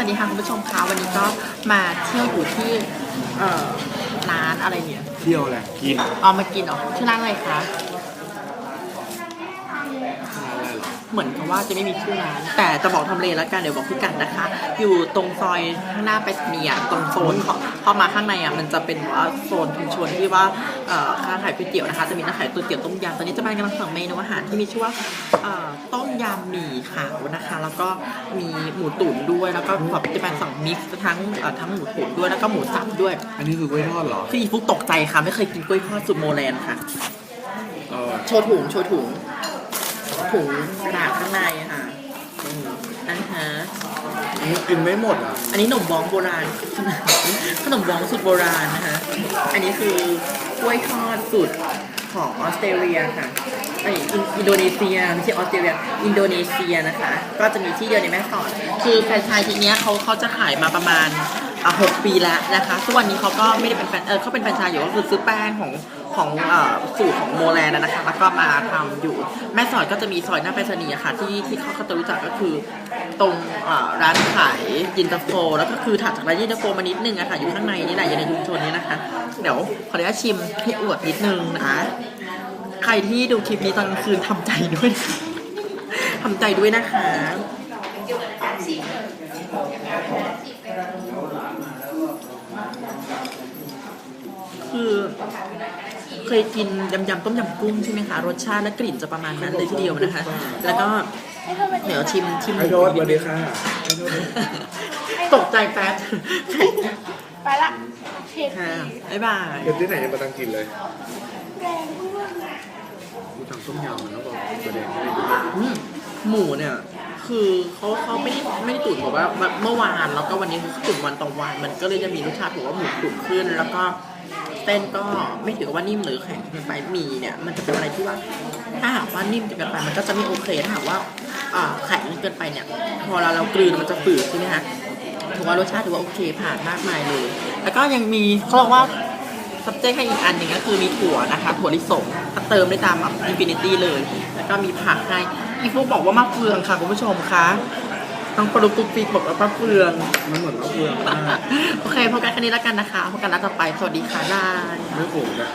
วัสดีค่ะคุณผู้ชมคะวันนี้ก็มาเที่ยวอยู่ที่เอ่อร้านอะไรเนี่ย เที่ยวแหละกิน เอามากินเหรอชื่อร้านอะไรคะ เหมือนกับว่าจะไม่มีชื่อร้าน แต่จะบอกทำเลแล้วกันเดี๋ยวบอกพิกัดนะคะ อยู่ตรงซอยข้างหน้าไปรษณีย์อะตรงโซนเข้าเข้ามาข้างในอะมันจะเป็นว่าโซนชุมชนที่ว่าเอ่อค้าขายก๋วยเตี๋ยวนะคะจะมีร้านขายก๋วยเตี๋ยวต้มยำตอนนี้เจะมากำลังสั่งเมนูอาหารที่มีชื่อว่าเอ่อต้มยำหมี่ขาวนะคะ แล้วก็มีหมูตุ๋นด้วยแล้วก็แบบจะเป็นสั่งมิกซ์ทั้งเอ่อทั้งหมูตุ๋นด้วยแล้วก็หมูสับด้วยอันนี้คือกล้วยทอดเหรอ คืออีฟุกตกใจค่ะไม่เคยกินกล้วยทอดสุดโมแลนด์ค่ะ เออโชว์ถุงโชว์ถุง ถุงกระดาษข้างในอะค่ะอืมอันฮะอันนี้กินไม่หมดอะ อันนี้ขนมบ้องโบราณ ขนมบ้องสูตรโบราณนะคะ อันนี้คือกล้วยทอดสูตรของออสเตรเลียค่ะไอยอินอินโดนีเซียไม่ใช่ออสเตรเลีย อินโดนีเซียนะคะ ก็จะมีที่เดียวในแม่สอด คือแฟรนไชส์ทีเนี้ยเขาเขาจะขายมาประมาณอะหกปีแล้วนะคะทุกวันนี้เขาก็ไม่ได้เป็นแฟนเออเขาเป็นแฟรนไชส์อยู่ก็คือซื้อแป้งของ ของอสูตรของโมแลนนะคะ แล้วก็มาทำอยู่ แม่สอดก็จะมีซอยหน้าไปรษณีย์ค่ะ ที่ที่เขาเขาจะรู้จักก็คือ ตรงร้านขายยินตาโฟ แล้วก็คือถัดจากร้านยินตาโฟมานิดนึงอะค่ะ อยู่ข้างในนี่แหละอยู่ในชุมชนนี้นะคะ เดี๋ยวขออนุญาตชิมให้อวดนิดนึงนะคะใครที่ดูคลิปนี้ตอนกลางคืนทำใจด้วยทำใจด้วยนะคะคือ เคยกินยำยำต้มยำกุ้งใช่ไหมคะ รสชาติและกลิ่นจะประมาณนั้นเลยทีเดียวนะคะ แล้วก็เดี๋ยวชิมชิมไอ้โทษสวัสดีค่ะตกใจแป๊บไปละเผ็ดค่ะบ๊ายบายเก็บที่ไหนยังมาตั้งกินเลยแรงมากอะกูทำต้มยำมันแล้วก็ประเด็นไม่ได้ดูอืมหมูเนี่ย คือเขาเขาไม่ได้ไม่ได้ตุ๋นแบบว่าเมื่อวานแล้วก็วันนี้คือตุ๋นวันต่อวันมันก็เลยจะมีรสชาติถือว่าหมูตุ๋นขึ้น แล้วก็เส้นก็ไม่ถือว่านิ่มหรือแข็งเกินไปมีเนี่ย มันจะเป็นอะไรที่ว่า ถ้าหากว่านิ่มเกินไปมันก็จะไม่โอเคถ้าหากว่าแข็งเกินไปเนี่ย พอเราเรากลืนมันจะฝืดใช่ไหมคะถือว่ารสชาติถือว่าโอเคผ่านมากมายเลย แล้วก็ยังมีเขาบอกว่า subject ให้อีกอันหนึ่งก็คือมีถั่วนะคะถั่วลิสงเติมได้ตามแบบอินฟินิตี้เลย แล้วก็มีผักให้ อีฟุกบอกว่ามะเฟืองค่ะคุณผู้ชมคะต้องปลุกปุ๊กปิ๊กบอกว่ามะเฟือง มันเหมือนมะเฟืองมากโอเคพบกันแค่นี้แล้วกันนะคะพบกันนัดต่อไปสวัสดีค่ะบายไม่ขมนะ